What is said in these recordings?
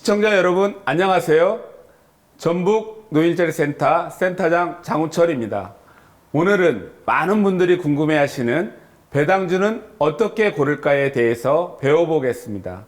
시청자 여러분 안녕하세요. 전북 노인자리센터 센터장 장우철입니다. 오늘은 많은 분들이 궁금해하시는 배당주는 어떻게 고를까에 대해서 배워보겠습니다.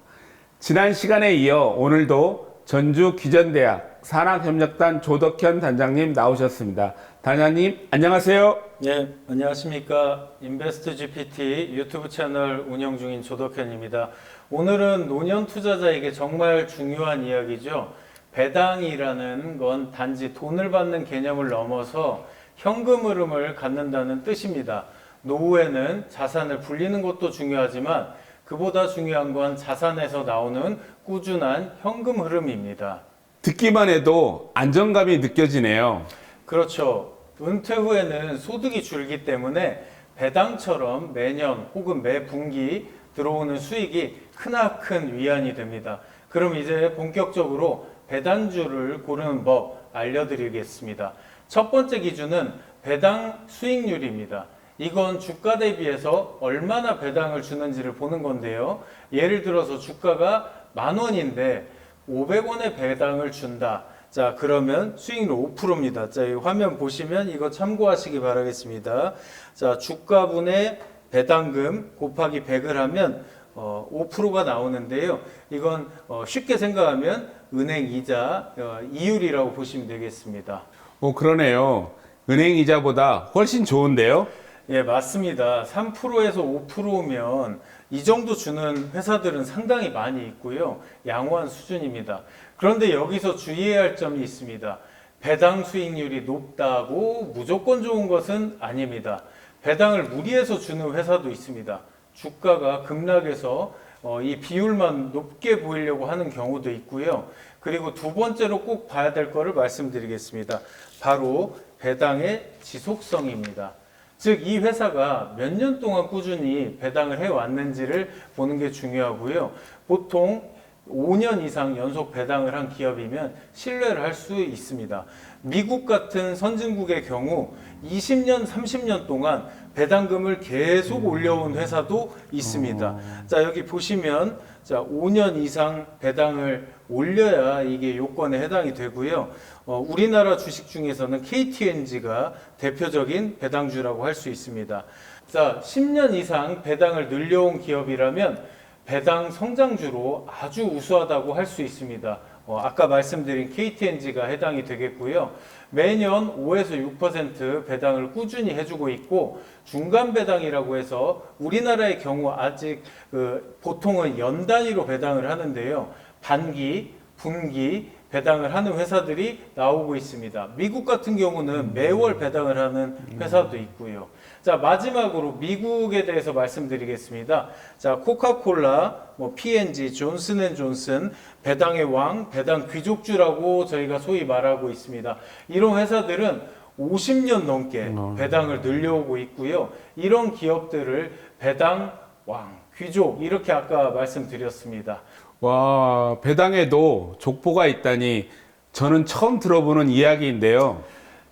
지난 시간에 이어 오늘도 전주 기전대학 산학협력단 조덕현 단장님 나오셨습니다. 단장님 안녕하세요. 네, 안녕하십니까. 인베스트 GPT 유튜브 채널 운영 중인 조덕현입니다. 오늘은 노년 투자자에게 정말 중요한 이야기죠. 배당이라는 건 단지 돈을 받는 개념을 넘어서 현금 흐름을 갖는다는 뜻입니다. 노후에는 자산을 불리는 것도 중요하지만 그보다 중요한 건 자산에서 나오는 꾸준한 현금 흐름입니다. 듣기만 해도 안정감이 느껴지네요. 그렇죠. 은퇴 후에는 소득이 줄기 때문에 배당처럼 매년 혹은 매 분기 들어오는 수익이 크나큰 위안이 됩니다. 그럼 이제 본격적으로 배당주를 고르는 법 알려드리겠습니다. 첫 번째 기준은 배당 수익률입니다. 이건 주가 대비해서 얼마나 배당을 주는지를 보는 건데요. 예를 들어서 주가가 만 원인데 500원의 배당을 준다. 자, 그러면 수익률 5%입니다. 자, 이 화면 보시면 이거 참고하시기 바라겠습니다. 자, 주가분의 배당금 곱하기 100을 하면 어, 5%가 나오는데요. 이건 어, 쉽게 생각하면 은행 이자 어, 이율이라고 보시면 되겠습니다. 오, 그러네요. 은행 이자보다 훨씬 좋은데요. 예, 맞습니다. 3%에서 5%면 이 정도 주는 회사들은 상당히 많이 있고요. 양호한 수준입니다. 그런데 여기서 주의해야 할 점이 있습니다. 배당 수익률이 높다고 무조건 좋은 것은 아닙니다. 배당을 무리해서 주는 회사도 있습니다. 주가가 급락해서 어, 이 비율만 높게 보이려고 하는 경우도 있고요. 그리고 두 번째로 꼭 봐야 될 거를 말씀드리겠습니다. 바로 배당의 지속성입니다. 즉, 이 회사가 몇 년 동안 꾸준히 배당을 해왔는지를 보는 게 중요하고요. 보통 5년 이상 연속 배당을 한 기업이면 신뢰를 할 수 있습니다. 미국 같은 선진국의 경우 20년, 30년 동안 배당금을 계속 올려온 회사도 있습니다. 자, 여기 보시면 자, 5년 이상 배당을 올려야 이게 요건에 해당이 되고요. 어, 우리나라 주식 중에서는 KTNG가 대표적인 배당주라고 할 수 있습니다. 자, 10년 이상 배당을 늘려온 기업이라면 배당 성장주로 아주 우수하다고 할 수 있습니다. 어, 아까 말씀드린 KTNG가 해당이 되겠고요. 매년 5에서 6% 배당을 꾸준히 해주고 있고 중간 배당이라고 해서 우리나라의 경우 아직 그 보통은 연 단위로 배당을 하는데요. 반기, 분기 배당을 하는 회사들이 나오고 있습니다. 미국 같은 경우는 매월 배당을 하는 회사도 있고요. 자, 마지막으로 미국에 대해서 말씀드리겠습니다. 자, 코카콜라, 뭐 P&G, 존슨 앤 존슨 배당의 왕, 배당 귀족주라고 저희가 소위 말하고 있습니다. 이런 회사들은 50년 넘게 배당을 늘려오고 있고요. 이런 기업들을 배당 왕, 귀족 이렇게 아까 말씀드렸습니다. 와, 배당에도 족보가 있다니 저는 처음 들어보는 이야기인데요.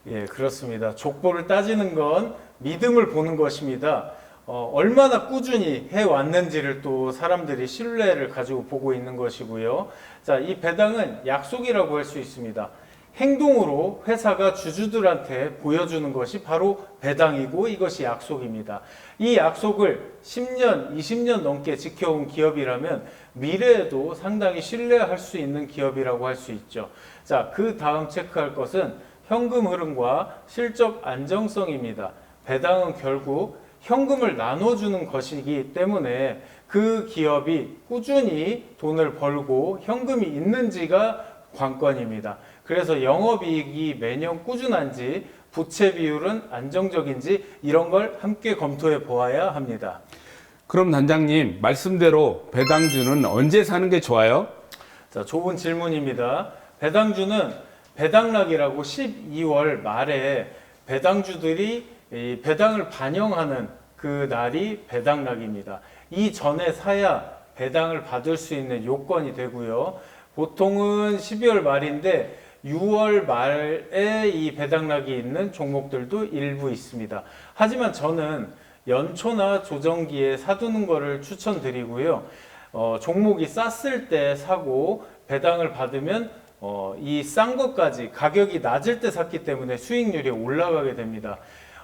예, 그렇습니다. 족보를 따지는 건 믿음을 보는 것입니다. 어, 얼마나 꾸준히 해왔는지를 또 사람들이 신뢰를 가지고 보고 있는 것이고요. 자, 이 배당은 약속이라고 할 수 있습니다. 행동으로 회사가 주주들한테 보여주는 것이 바로 배당이고 이것이 약속입니다. 이 약속을 10년, 20년 넘게 지켜온 기업이라면 미래에도 상당히 신뢰할 수 있는 기업이라고 할 수 있죠. 자, 그 다음 체크할 것은 현금 흐름과 실적 안정성입니다. 배당은 결국 현금을 나눠주는 것이기 때문에 그 기업이 꾸준히 돈을 벌고 현금이 있는지가 관건입니다. 그래서 영업이익이 매년 꾸준한지 부채 비율은 안정적인지 이런 걸 함께 검토해 보아야 합니다. 그럼 단장님, 말씀대로 배당주는 언제 사는 게 좋아요? 자, 좋은 질문입니다. 배당주는 배당락이라고 12월 말에 배당주들이 이 배당을 반영하는 그 날이 배당락입니다. 이 전에 사야 배당을 받을 수 있는 요건이 되고요. 보통은 12월 말인데 6월 말에 이 배당락이 있는 종목들도 일부 있습니다. 하지만 저는 연초나 조정기에 사두는 것을 추천드리고요. 어, 종목이 쌌을 때 사고 배당을 받으면 어, 이 싼 것까지 가격이 낮을 때 샀기 때문에 수익률이 올라가게 됩니다.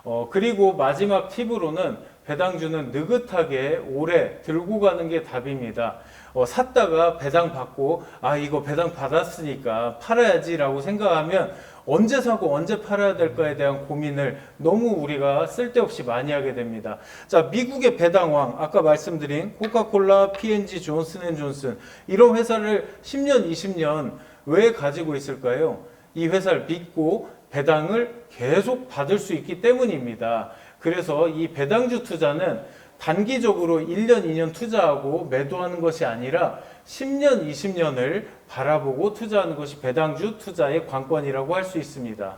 어, 그리고 마지막 팁으로는 배당주는 느긋하게 오래 들고 가는 게 답입니다. 어, 샀다가 배당 받고 아 이거 배당 받았으니까 팔아야지 라고 생각하면 언제 사고 언제 팔아야 될까에 대한 고민을 너무 우리가 쓸데없이 많이 하게 됩니다. 자, 미국의 배당왕 아까 말씀드린 코카콜라, P&G, 존슨앤존슨 이런 회사를 10년, 20년 왜 가지고 있을까요? 이 회사를 믿고 배당을 계속 받을 수 있기 때문입니다. 그래서 이 배당주 투자는 단기적으로 1년, 2년 투자하고 매도하는 것이 아니라 10년, 20년을 바라보고 투자하는 것이 배당주 투자의 관건이라고 할 수 있습니다.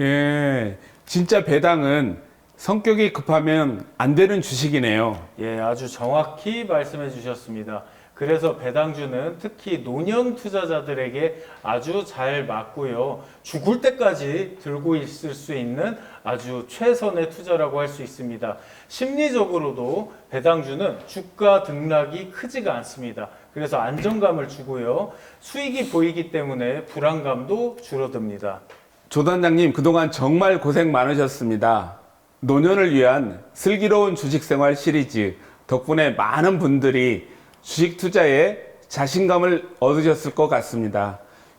예, 진짜 배당은 성격이 급하면 안 되는 주식이네요. 예, 아주 정확히 말씀해 주셨습니다. 그래서 배당주는 특히 노년 투자자들에게 아주 잘 맞고요. 죽을 때까지 들고 있을 수 있는 아주 최선의 투자라고 할 수 있습니다. 심리적으로도 배당주는 주가 등락이 크지가 않습니다. 그래서 안정감을 주고요. 수익이 보이기 때문에 불안감도 줄어듭니다. 조단장님 그동안 정말 고생 많으셨습니다. 노년을 위한 슬기로운 주식생활 시리즈 덕분에 많은 분들이 주식 투자에 자신감을 얻으셨을 것 같습니다.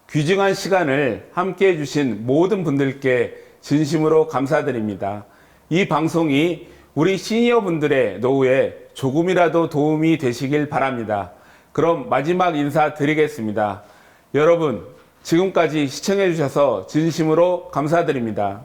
귀중한 시간을 함께 해주신 모든 분들께 진심으로 감사드립니다. 이 방송이 우리 시니어 분들의 노후에 조금이라도 도움이 되시길 바랍니다. 그럼 마지막 인사 드리겠습니다. 여러분, 지금까지 시청해 주셔서 진심으로 감사드립니다.